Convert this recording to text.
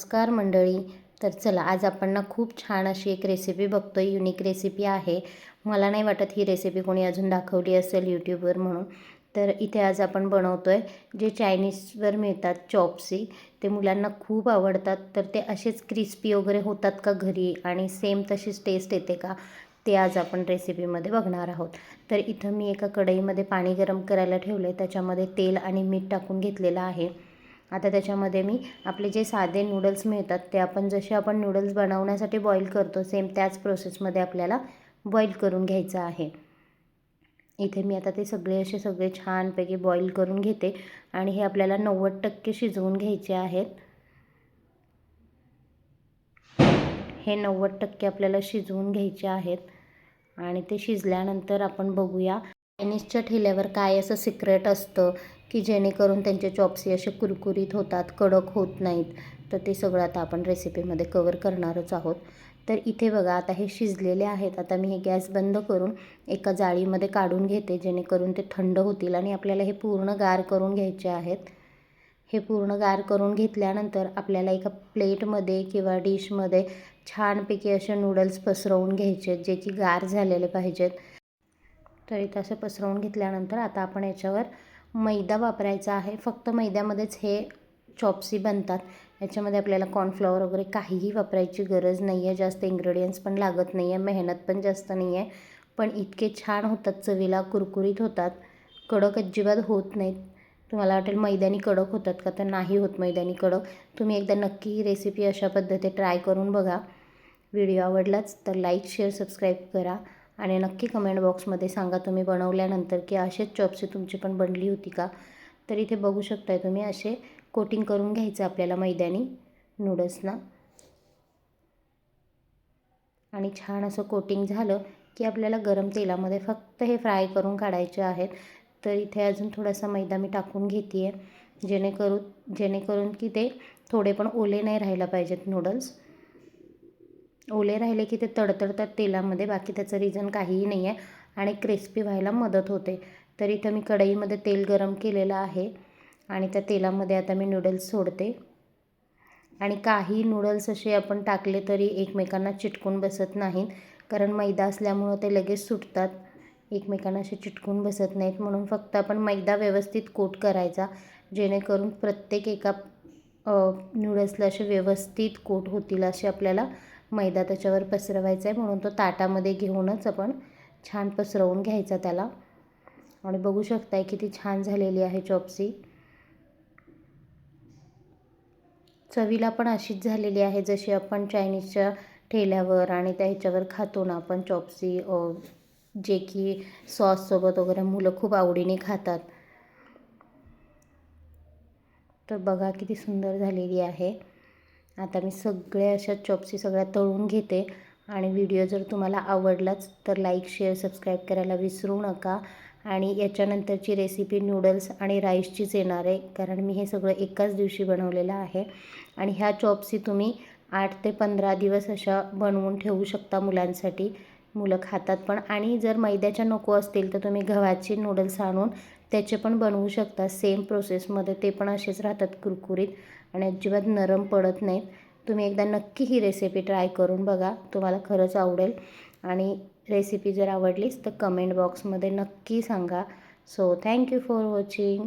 नमस्कार मंडळी. तर चला आज आपण ना खूप छान अशी एक रेसिपी बघतोय. युनिक रेसिपी आहे. मला नाही वाटत ही रेसिपी कोणी अजून दाखवली असेल यूट्यूबवर म्हणून. तर इथे आज आपण बनवतो आहे जे चायनीजवर मिळतात चॉप्सी ते मुलांना खूप आवडतात. तर ते असेच क्रिस्पी वगैरे होतात का घरी? आणि सेम तशीच टेस्ट येते का? ते आज आपण रेसिपीमध्ये बघणार आहोत. तर इथं मी एका कढईमध्ये पाणी गरम करायला ठेवलं आहे त्याच्यामध्ये तेल आणि मीठ टाकून घेतलेलं आहे. आता त्याच्यामध्ये मी आपले जे साधे नूडल्स मिळतात ते आपण जसे आपण नूडल्स बनवण्यासाठी बॉईल करतो सेम त्याच प्रोसेसमध्ये आपल्याला बॉईल करून घ्यायचं आहे. इथे मी आता ते सगळे असे सगळे छानपैकी बॉईल करून घेते आणि हे आपल्याला नव्वद टक्के शिजवून घ्यायचे आहेत. हे नव्वद टक्के आपल्याला शिजवून घ्यायचे आहेत आणि ते शिजल्यानंतर आपण बघूया चायनीजच्या ठेल्यावर काय असं सिक्रेट असतं की जेणेकरून त्यांचे चॉप्सी असे कुरकुरीत होतात कडक होत नाहीत? तर ते सगळं आता आपण रेसिपीमध्ये कवर करणारच आहोत. तर इथे बघा आता हे शिजलेले आहेत. आता मी हे गॅस बंद करून एका जाळीमध्ये काढून घेते जेणेकरून ते थंड होतील आणि आपल्याला हे पूर्ण गार करून घ्यायचे आहेत. हे पूर्ण गार करून घेतल्यानंतर आपल्याला एका प्लेटमध्ये किंवा डिशमध्ये छानपैकी असे नूडल्स पसरवून घ्यायचे जे की गार झालेले पाहिजेत. तर इथं असं पसरवून घेतल्यानंतर आता आपण याच्यावर मैदा वापरायचा आहे. फक्त मैद्यामध्येच हे चॉप्सी बनतात. याच्यामध्ये आपल्याला कॉर्नफ्लॉवर वगैरे काहीही वापरायची गरज नाही आहे जास्त इंग्रेडियंट्स पण लागत नाही आहे मेहनत पण जास्त नाही आहे पण इतके छान होतात. चवीला कुरकुरीत होतात. कडक अजिबात होत नाहीत. तुम्हाला वाटेल मैदानी कडक होतात का तर नाही होत मैदानी कडक. तुम्ही एकदा नक्की ही रेसिपी अशा पद्धती ट्राय करून बघा. व्हिडिओ आवडलाच तर लाईक शेअर सबस्क्राईब करा. आणि नक्की कमेंट बॉक्समध्ये सांगा तुम्ही बनवल्यानंतर की असेच चॉप्सी तुमची पण बनली होती का? तर इथे बघू शकताय तुम्ही असे कोटिंग करून घ्यायचं आपल्याला मैद्यानी नूडल्सना आणि छान असं कोटिंग झालं की आपल्याला गरम तेलामध्ये फक्त हे फ्राय करून काढायचे आहेत. तर इथे अजून थोडासा मैदा मी टाकून घेते आहे जेणेकरून जेणेकरून की ते थोडे पण ओले नाही राहायला पाहिजेत नूडल्स ओले राहिले की ते तडतडतात तेलामध्ये बाकी त्याचं रिझन काहीही नाही आहे आणि क्रिस्पी व्हायला मदत होते. तर इथं मी कढईमध्ये तेल गरम केलेलं आहे. आणि त्या तेलामध्ये आता मी नूडल्स सोडते. आणि काही नूडल्स असे आपण टाकले तरी एकमेकांना चिटकून बसत नाहीत. कारण मैदा असल्यामुळं ते लगेच सुटतात. एकमेकांना असे चिटकून बसत नाहीत. म्हणून फक्त आपण मैदा व्यवस्थित कोट करायचा. जेणेकरून प्रत्येक एका नूडल्सला असे व्यवस्थित कोट होतील असे आपल्याला मैदा त्याच्यावर पसरवायचा आहे म्हणून तो ताटामध्ये घेऊनच आपण छान पसरवून घ्यायचा त्याला. आणि बघू शकताय किती छान झालेली आहे चॉप्सी. चवीला पण अशीच झालेली आहे जशी आपण चायनीजच्या ठेल्यावर आणि त्या ह्याच्यावर खातो ना आपण चॉप्सी जे की सॉससोबत वगैरे मुलं खूप आवडीने खातात. तर बघा किती सुंदर झालेली आहे. आता मी सगळ्या अशा चॉप्सी सगळ्या तळून घेते. आणि व्हिडिओ जर तुम्हाला आवडलाच तर लाईक शेअर सबस्क्राईब करायला विसरू नका. आणि याच्यानंतरची रेसिपी नूडल्स आणि राईसचीच येणार आहे कारण मी हे सगळं एकाच दिवशी बनवलेलं आहे. आणि ह्या चॉप्सी तुम्ही आठ ते पंधरा दिवस अशा बनवून ठेवू शकता मुलांसाठी. मुलं खातात पण. आणि जर मैद्याच्या नको असतील तर तुम्ही गव्हाचे नूडल्स आणून त्याचे पण बनवू शकता. सेम प्रोसेसमध्ये ते पण असेच राहतात कुरकुरीत. आणि अजिबात नरम पडत नाहीत. तुम्ही एकदा नक्की ही रेसिपी ट्राय करून बघा. तुम्हाला खरंच आवडेल. आणि रेसिपी जर आवडलीच तर कमेंट बॉक्समध्ये नक्की सांगा. So thank you for watching